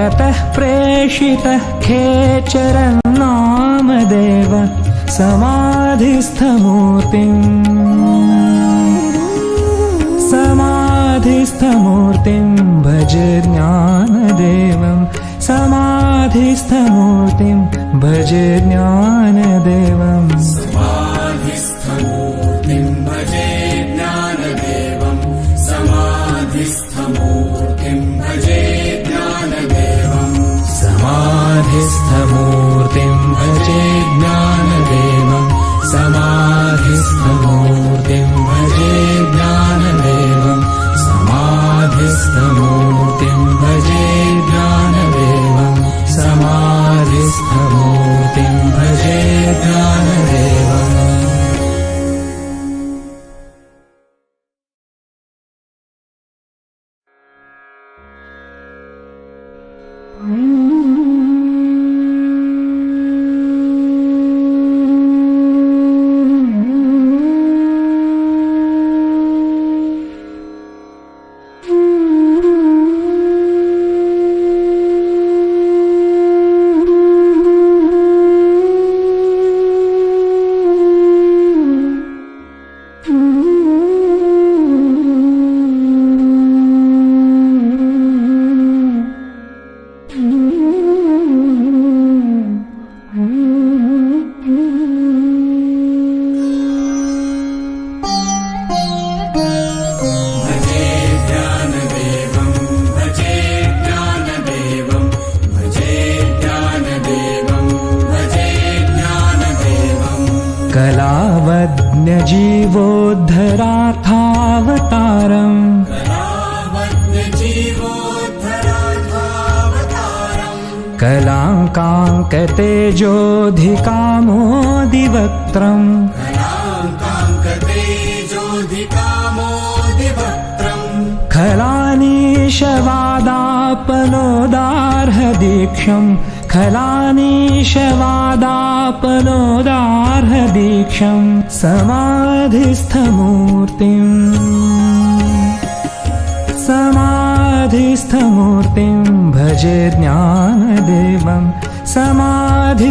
ततः प्रेषितः खेचरन्नामदेव समाधिस्थमूर्तिम्। समाधिस्थमूर्तिं भज ज्ञानदेवं समाधिस्थमूर्तिं भज ज्ञानदेवम् कलाङ्काङ्कतेजोऽधिकामोदिवक्त्रम् खलानीशवादापनोदार्हदीक्षम् खलानीशवादापनोदार्हदीक्षम् समाधिस्थमूर्तिम् समाधिस्थमूर्तिं भज ज्ञानदेवं। समाधिस्थमूर्तिं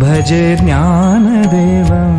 भज ज्ञानदेवम्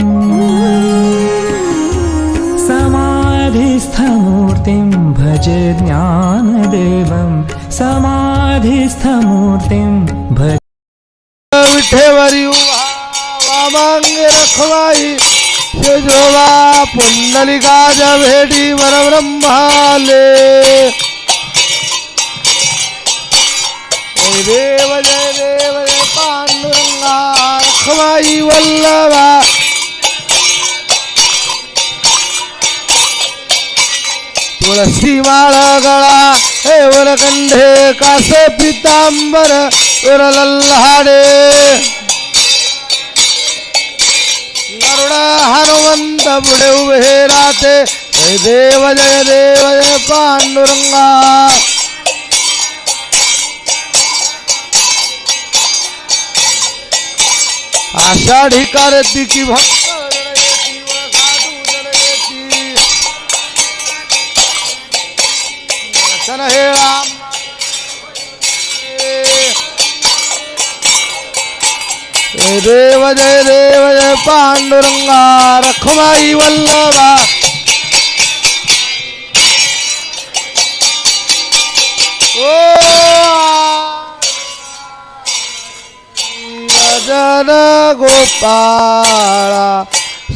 समाधिस्थमूर्तिं भज ज्ञानदेवं समाधिस्थमूर्तिं भज विठेवरी वामांगे रखवाई शेजोबा पुंडलिकाज भेटी वर ब्रह्माले जय देव जय देव जय पांडुरंगा रखवाई वल्लभा। तुळसी माळ गळा हे वरकंठे कासे पितांबर लल्हाडे गरुडा हनुमंत पुढे उभे राहते. जय देव जय देव जय पांडुरंगा. आषाढी कारती भक्त दर्शन हे राम. जय देव जय देव जय पांडुरंगा रखुमाई वल्लभा. जन गोपाळा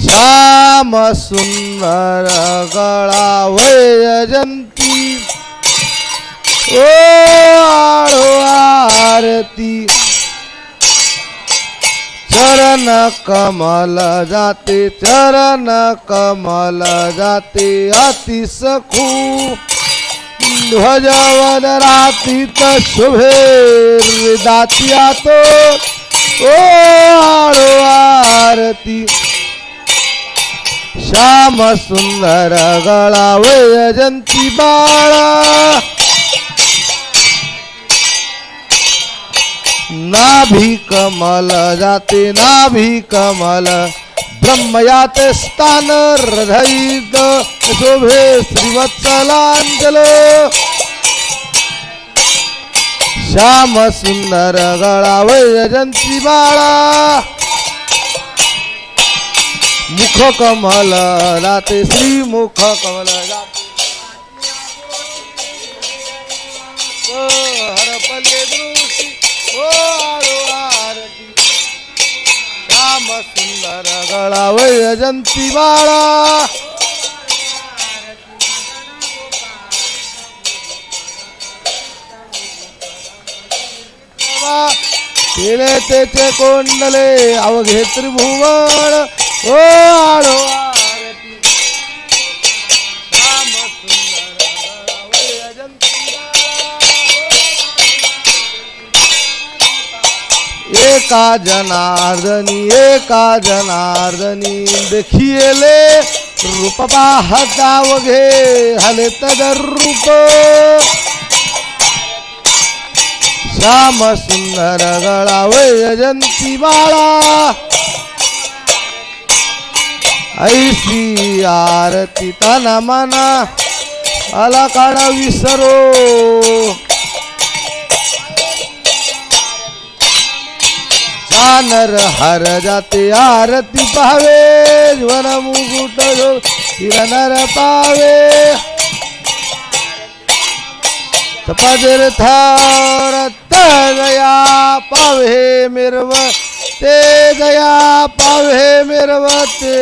श्याम सुंदर गळा वैजंती ओ आळो आरती। चरण कमल जाते चरण कमल जाते अति सखू ध्वजवन रातीत शुभे दातिया तो। ओ आळो आरती। श्याम सुंदर गळा वैजंती बाळा। नाभी कमल जाते नाभी कमल ब्रह्मयात स्थान हृदयित शोभे श्रीवत्सलांजल श्याम सुंदर गळा वैजंती बाळा मुख कमल जाते श्री मुख कमल। जाते हरपले आरती श्याम सुंदर गळा वैजंती बाळा. तेचे कोंडले अवघे त्रिभुवन. ओ आळो एका जनार्दनी एका जनार्दनी देखिले रूप पाहता वघे हले तदर रूप. श्याम सुंदर गळा वैजंती बाळा. ऐशी आरती तन मना आला काढा विसरो. जानर हर जाते आरती पावे वन मुकुट नर पावे। दया पावे, मिरव ते दया पावे मिरवते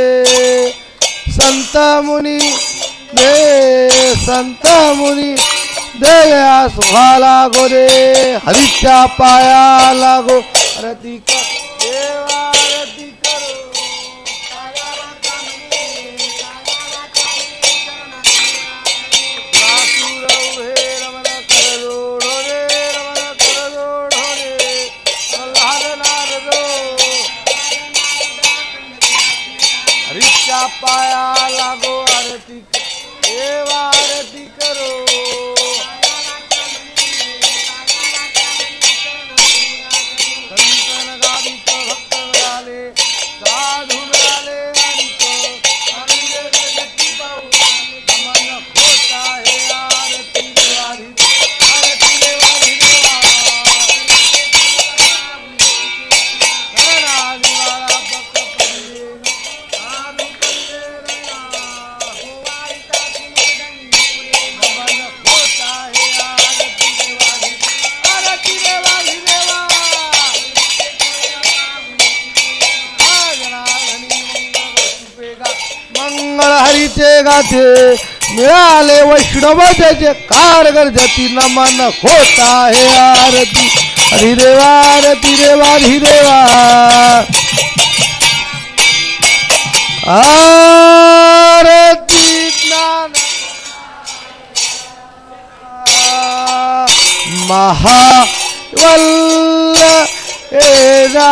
संत मुनि दे, संत मुनि देया सुहाला गो दे हरीच्या पाया लागो, आरती कर। देवा आरती करो लातूर हे रमण करजोड रे रमण करजोड रे प्रल्हाद नारदो हरीच्या पाया लागो आरती देवा आरती करो पाहिजे. मिळाले वैष्णव त्याचे कारगर जती नमन होत आहे आरती. हरिदेवा आरती देवा हरिदेवा आरती ज्ञान. महा वल्ल ए एरा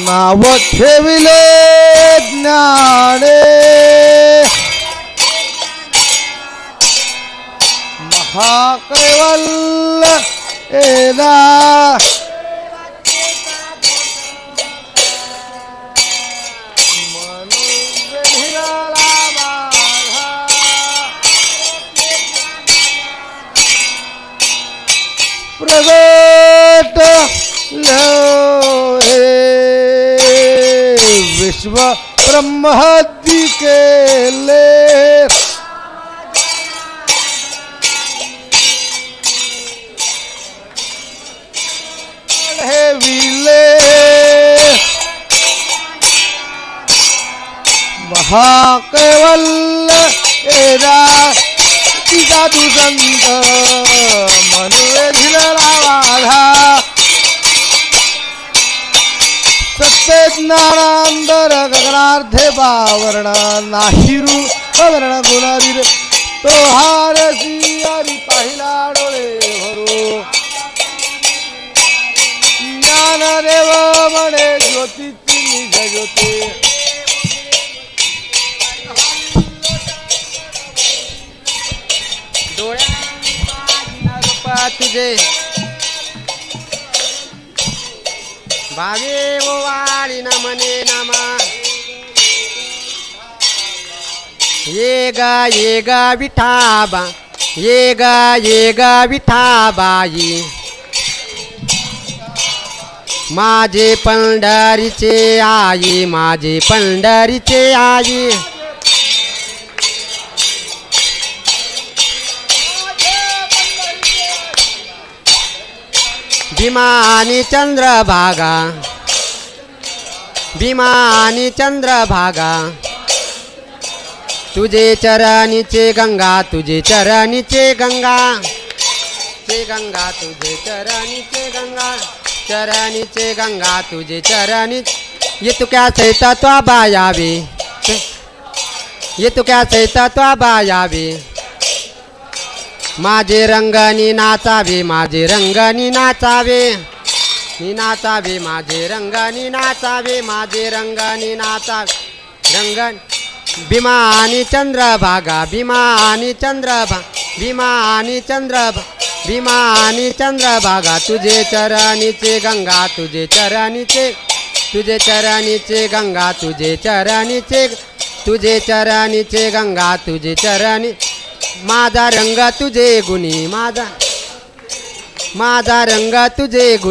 नाव ठेविले ज्ञाने. महाकैवल एदा प्रगट विश्व ब्रह्मादि केले हे विले। महाकैवल्य एरा तिचा दुसंत मनुवे धिरला वाधा सत्य ज्ञानांतर गगनार्थे बावरण नाहिरू अवरण गुणाधीर तो हारसी हरी पाहिला डोळे भरू. ज्ञानदेव म्हणे ज्योती निज ज्योती रूप तुझे. भावे ओवाळी न मने नमा. ये गा ये गा विठाबा. ये गा ये गा विठाबाई. माझे पंढरीचे आई माझे पंढरीचे आई. आणि चंद्रभागा. भीमा आणि चंद्रभागा। तुझे चरणीचे गंगा तुझे चरणीचे गंगा। चे गंगा तुझे चरणीचे गंगा। चरणीचे गंगा तुझे चरणी। ये तू क्या सहिता तो बायावे। ये तू क्या सहिता तो बायावे। माझे रंगणी नाचावे माझे रंगणी नाचावे। मी नाचावे माझे रंगानी नाचावे माझे रंगानी नाचावे रंगन। भीमा आणि चंद्रभागा भीमा आणि चंद्रभा भीमा आणि चंद्रभा भीमा आणि चंद्रभागा, तुझे चरणीचे गंगा, तुझे चरणीचे तुझे चरणीचे गंगा, तुझे चरणीचे तुझे चरणीचे गंगा, तुझे चरणी माझा रंग तुझे गुणी माझा माझा रंग तुझे गुणी